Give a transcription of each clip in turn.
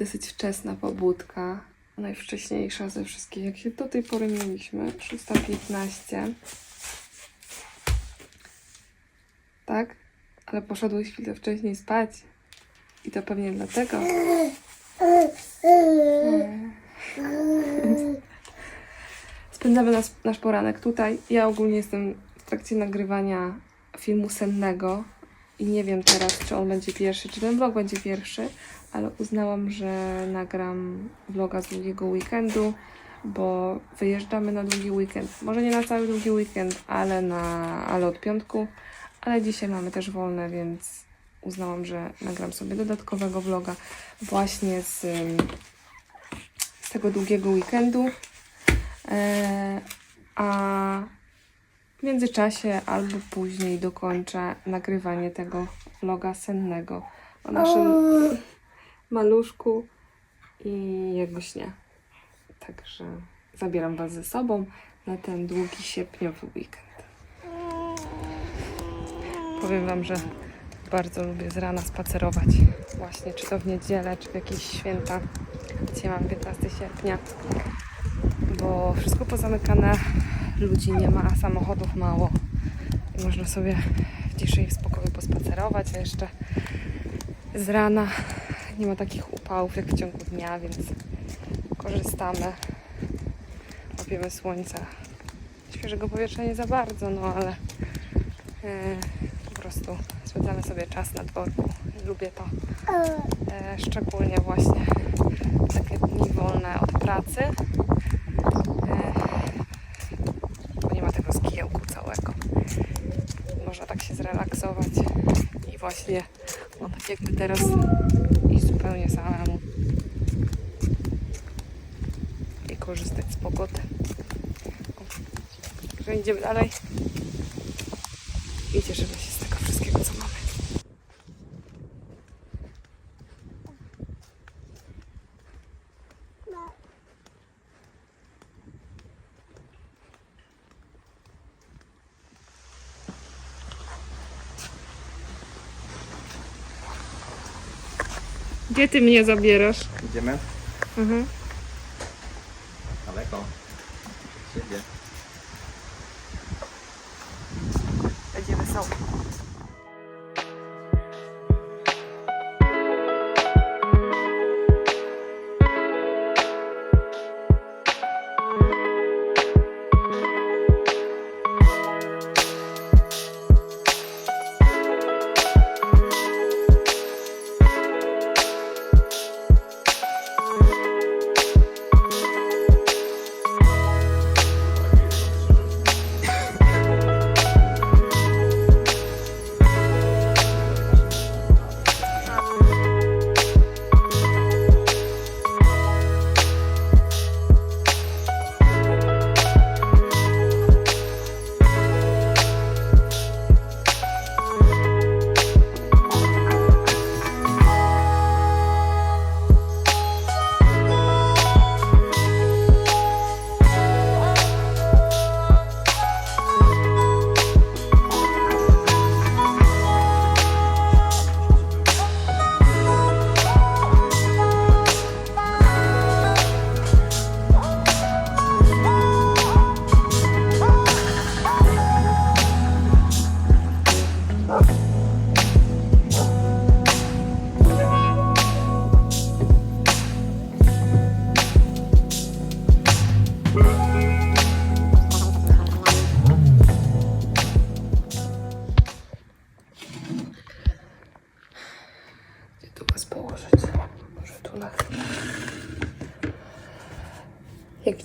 dosyć wczesna pobudka. Najwcześniejsza ze wszystkich, jak się do tej pory mieliśmy. 6.15. Tak? Ale poszedłeś chwilę wcześniej spać. I to pewnie dlatego. Spędzamy nas, nasz poranek tutaj. Ja ogólnie jestem w trakcie nagrywania filmu sennego i nie wiem teraz, czy on będzie pierwszy, czy ten vlog będzie pierwszy, ale uznałam, że nagram vloga z długiego weekendu, bo wyjeżdżamy na długi weekend. Może nie na cały długi weekend, ale, na, ale od piątku. Ale dzisiaj mamy też wolne, więc uznałam, że nagram sobie dodatkowego vloga właśnie z, z tego długiego weekendu. E, a w międzyczasie albo później dokończę nagrywanie tego vloga sennego o naszym maluszku i jego śnie. Także zabieram Was ze sobą na ten długi sierpniowy weekend. Powiem Wam, że bardzo lubię z rana spacerować. Właśnie, czy to w niedzielę, czy w jakieś święta. Dzisiaj mam 15 sierpnia, bo wszystko pozamykane, ludzi nie ma, samochodów mało. Można sobie w ciszy i w spokoju pospacerować, a jeszcze z rana nie ma takich upałów jak w ciągu dnia, więc korzystamy. Łapiemy słońca. Świeżego powietrza nie za bardzo, no ale e, po prostu spędzamy sobie czas na dworku. Lubię to. E, szczególnie właśnie takie dni wolne od pracy. E, bo nie ma tego zgiełku całego. Można tak się zrelaksować i właśnie o tak jakby teraz i zupełnie samemu i korzystać z pogody. Także idziemy dalej i cieszymy się z tego wszystkiego, co mamy. Gdzie ty mnie zabierasz? Idziemy? Mhm. Daleko. Siebie. Będzie wesoło.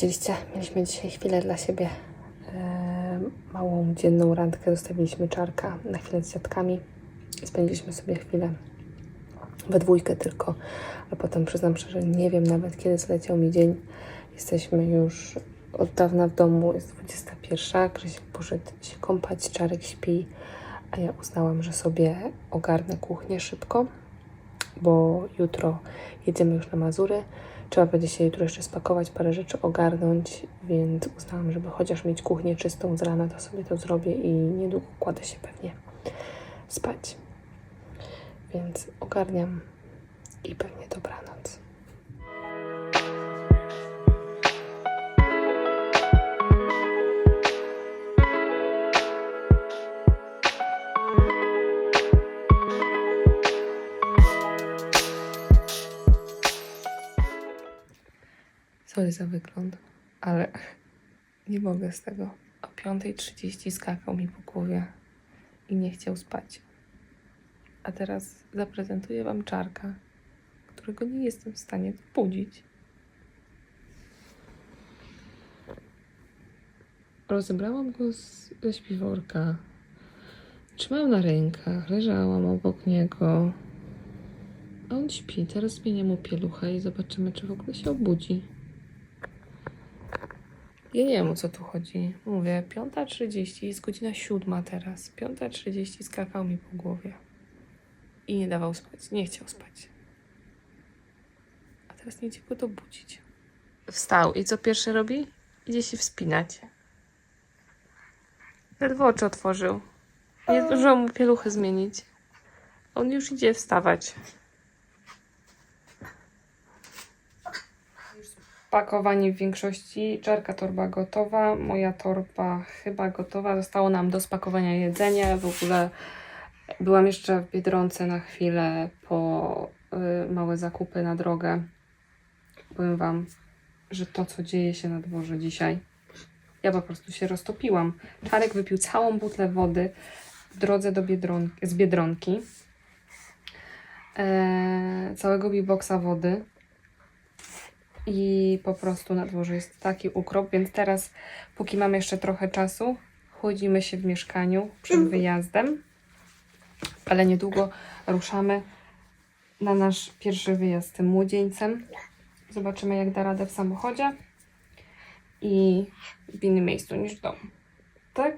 Widzieliście, mieliśmy dzisiaj chwilę dla siebie. e, małą dzienną randkę. Zostawiliśmy czarka na chwilę z dziadkami. Spędziliśmy sobie chwilę we dwójkę tylko, a potem przyznam szczerze, nie wiem nawet kiedy zleciał mi dzień. Jesteśmy już od dawna w domu, jest 21. Krzysiek poszedł się kąpać, Czarek śpi, a ja uznałam, że sobie ogarnę kuchnię szybko, bo jutro jedziemy już na Mazury. Trzeba będzie się jutro jeszcze spakować, parę rzeczy ogarnąć, więc uznałam, żeby chociaż mieć kuchnię czystą z rana, to sobie to zrobię i niedługo kładę się pewnie spać. Więc ogarniam i pewnie dobranoc. Sorry za wygląd, ale nie mogę z tego. O 5.30 skakał mi po głowie i nie chciał spać. A teraz zaprezentuję Wam czarka, którego nie jestem w stanie budzić. Rozebrałam go z, ze śpiworka. Trzymałam na rękach, leżałam obok niego. A on śpi. Teraz zmienię mu pieluchę i zobaczymy, czy w ogóle się obudzi. Ja nie wiem, o co tu chodzi. Mówię, 5.30, jest godzina 7 teraz. 5.30 skakał mi po głowie. I nie dawał spać. Nie chciał spać. A teraz nie idzie go dobudzić. Wstał i co pierwszy robi? Idzie się wspinać. Ledwo oczy otworzył. Nie zdążyłam mu pieluchy zmienić. On już idzie wstawać. Pakowanie w większości. Czarka torba gotowa. Moja torba chyba gotowa. Zostało nam do spakowania jedzenie. W ogóle byłam jeszcze w Biedronce na chwilę po y, małe zakupy na drogę. Powiem Wam, że to, co dzieje się na dworze dzisiaj, ja po prostu się roztopiłam. Czarek wypił całą butlę wody w drodze do Biedronki, z Biedronki. Eee, całego biboksa wody. I po prostu na dworze jest taki ukrop, więc teraz, póki mam jeszcze trochę czasu, chłodzimy się w mieszkaniu przed wyjazdem. Ale niedługo ruszamy na nasz pierwszy wyjazd z tym młodzieńcem. Zobaczymy, jak da radę w samochodzie i w innym miejscu niż w domu. Tak?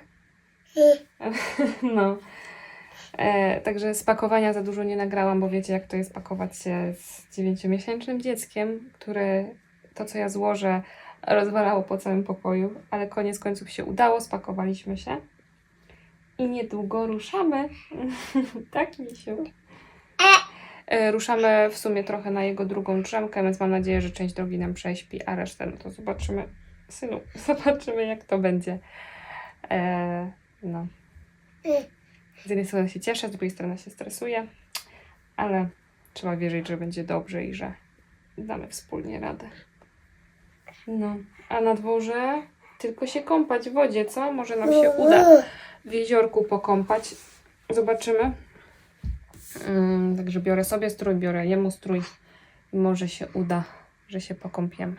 No. E, także spakowania za dużo nie nagrałam, bo wiecie, jak to jest pakować się z dziewięciomiesięcznym dzieckiem, które to, co ja złożę, rozwalało po całym pokoju, ale koniec końców się udało, spakowaliśmy się i niedługo ruszamy. tak, Misiu? E, Ruszamy w sumie trochę na jego drugą drzemkę, więc mam nadzieję, że część drogi nam prześpi, a resztę no to zobaczymy. Synu, zobaczymy jak to będzie. E, no. Z jednej strony się cieszę, z drugiej strony się stresuję, ale trzeba wierzyć, że będzie dobrze i że damy wspólnie radę. No, a na dworze tylko się kąpać w wodzie, co? Może nam się uda w jeziorku pokąpać. Zobaczymy. Ym, także biorę sobie strój, biorę jemu strój może się uda, że się pokąpiemy.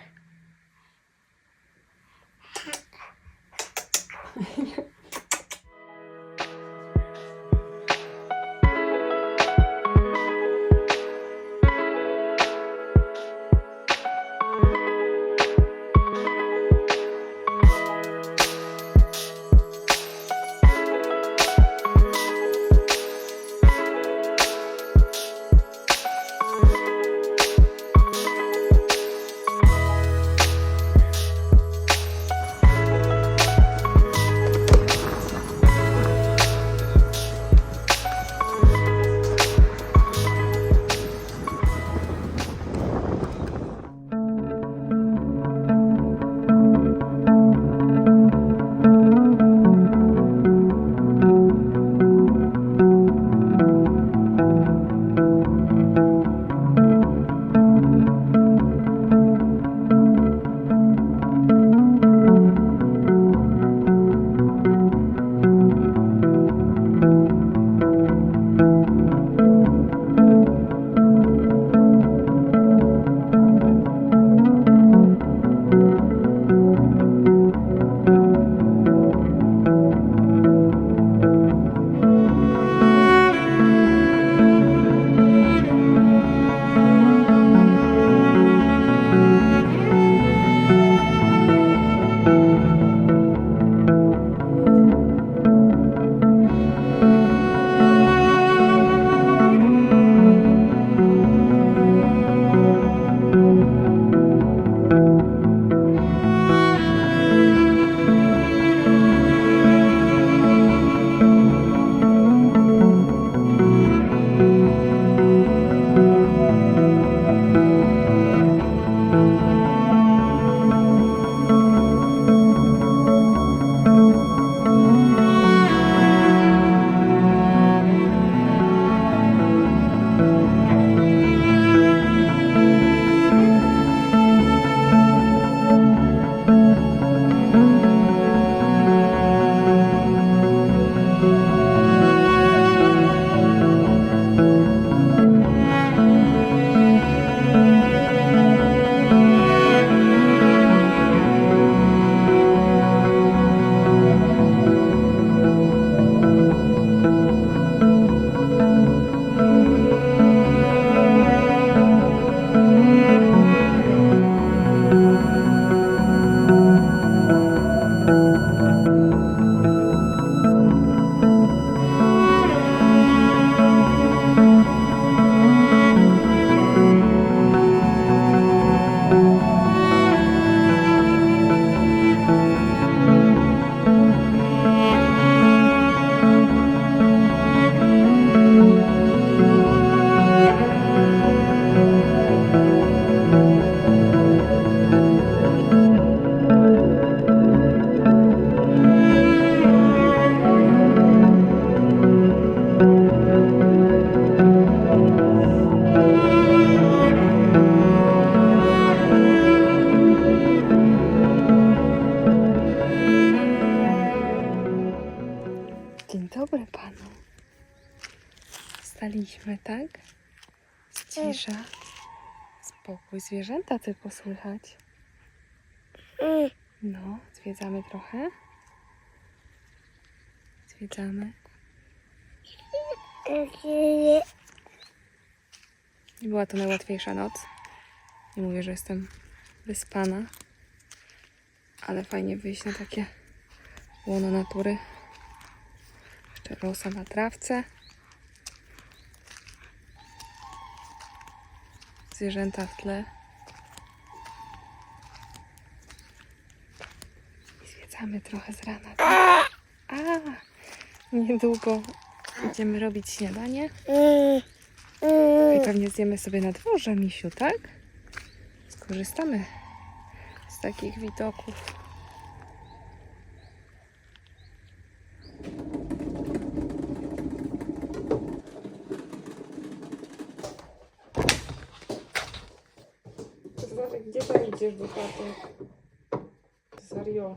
Cisza. Spokój, zwierzęta tylko słychać. No, zwiedzamy trochę. Zwiedzamy. Była to najłatwiejsza noc. Nie mówię, że jestem wyspana, ale fajnie wyjść na takie łono natury. Jeszcze rosa na trawce. Zwierzęta w tle. I zwiedzamy trochę z rana. tak? A, niedługo idziemy robić śniadanie. I pewnie zjemy sobie na dworze, misiu, tak? Skorzystamy z takich widoków. Gdzie tam idziesz do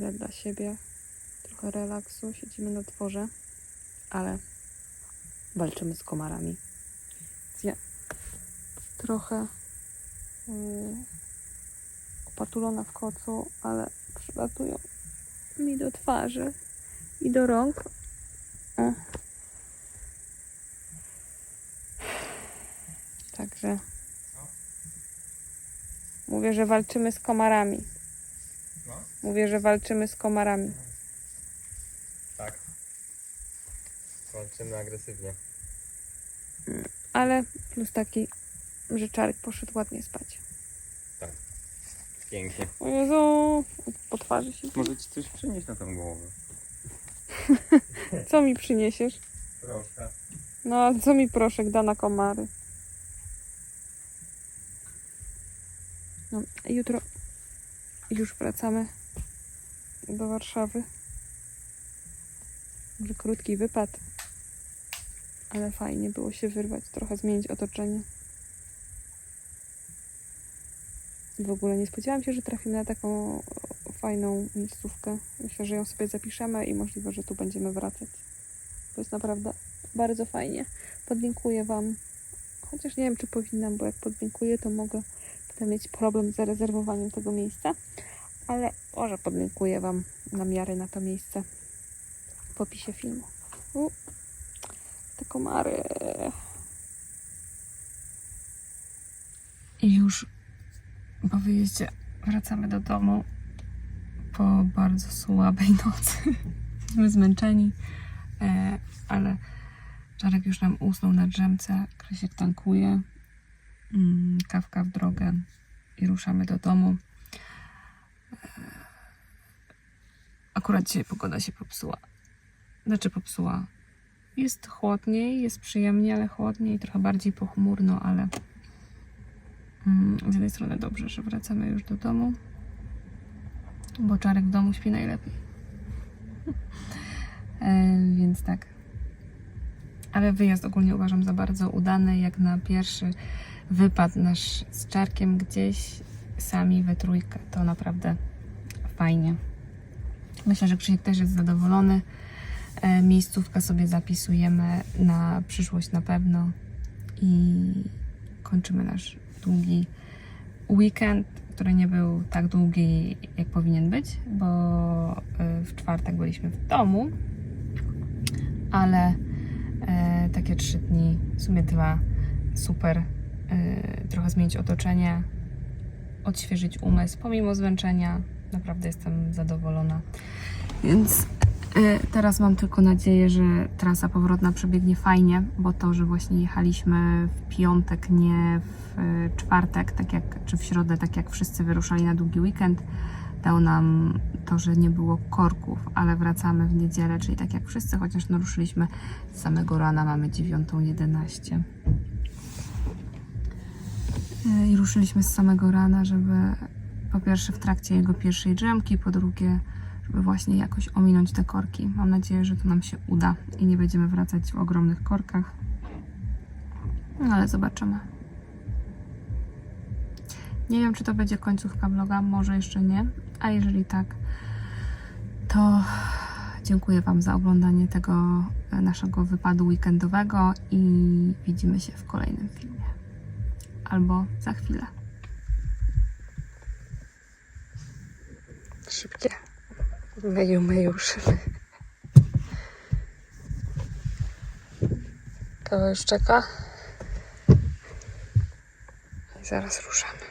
chwilę dla siebie, trochę relaksu, siedzimy na dworze, ale walczymy z komarami. Ja trochę yy, opatulona w kocu, ale przylatują mi do twarzy i do rąk. O. Także Mówię, że walczymy z komarami. Mówię, że walczymy z komarami. tak. Walczymy agresywnie. Ale plus taki, że Czarek poszedł ładnie spać. Tak. Pięknie. O Jezu, po twarzy się. Może ci coś przynieść na tą głowę. Co mi przyniesiesz? Proszę. No, a co mi proszek da na komary? No, jutro już wracamy do Warszawy. Może krótki wypad, ale fajnie było się wyrwać, trochę zmienić otoczenie. W ogóle nie spodziewałam się, że trafimy na taką fajną miejscówkę. Myślę, że ją sobie zapiszemy i możliwe, że tu będziemy wracać. To jest naprawdę bardzo fajnie. Podlinkuję Wam, chociaż nie wiem, czy powinnam, bo jak podlinkuję, to mogę potem mieć problem z zarezerwowaniem tego miejsca, ale może podlinkuję Wam namiary na to miejsce w opisie filmu. U, te komary. I już po wyjeździe wracamy do domu po bardzo słabej nocy. Jesteśmy zmęczeni, e, ale Czarek już nam usnął na drzemce. Krzysiek tankuje. Mm, kawka w drogę i ruszamy do domu. Akurat dzisiaj pogoda się popsuła. Znaczy popsuła. Jest chłodniej, jest przyjemnie, ale chłodniej, trochę bardziej pochmurno, ale mm, z jednej strony dobrze, że wracamy już do domu, bo Czarek w domu śpi najlepiej. E, więc tak. Ale wyjazd ogólnie uważam za bardzo udany, jak na pierwszy wypad nasz z Czarkiem gdzieś sami we trójkę. To naprawdę fajnie. Myślę, że Krzysiek też jest zadowolony. E, Miejscówkę sobie zapisujemy na przyszłość na pewno i kończymy nasz długi weekend, który nie był tak długi, jak powinien być, bo e, w czwartek byliśmy w domu, ale e, takie trzy dni, w sumie dwa, super. Trochę zmienić otoczenie, odświeżyć umysł, pomimo zmęczenia. Naprawdę jestem zadowolona. Więc e, teraz mam tylko nadzieję, że trasa powrotna przebiegnie fajnie, bo to, że właśnie jechaliśmy w piątek, nie w e, czwartek, tak jak, czy w środę, tak jak wszyscy wyruszali na długi weekend, dało nam to, że nie było korków, ale wracamy w niedzielę, czyli tak jak wszyscy, chociaż naruszyliśmy z samego rana, mamy 9.11. E, I ruszyliśmy z samego rana, żeby po pierwsze w trakcie jego pierwszej drzemki, po drugie, żeby właśnie jakoś ominąć te korki. Mam nadzieję, że to nam się uda i nie będziemy wracać w ogromnych korkach. No ale zobaczymy. Nie wiem, czy to będzie końcówka vloga, może jeszcze nie. A jeżeli tak, to dziękuję Wam za oglądanie tego e, naszego wypadu weekendowego i widzimy się w kolejnym filmie. Albo za chwilę. Szybkie. Myju, myju, szyby. Kawa już czeka. I zaraz ruszamy.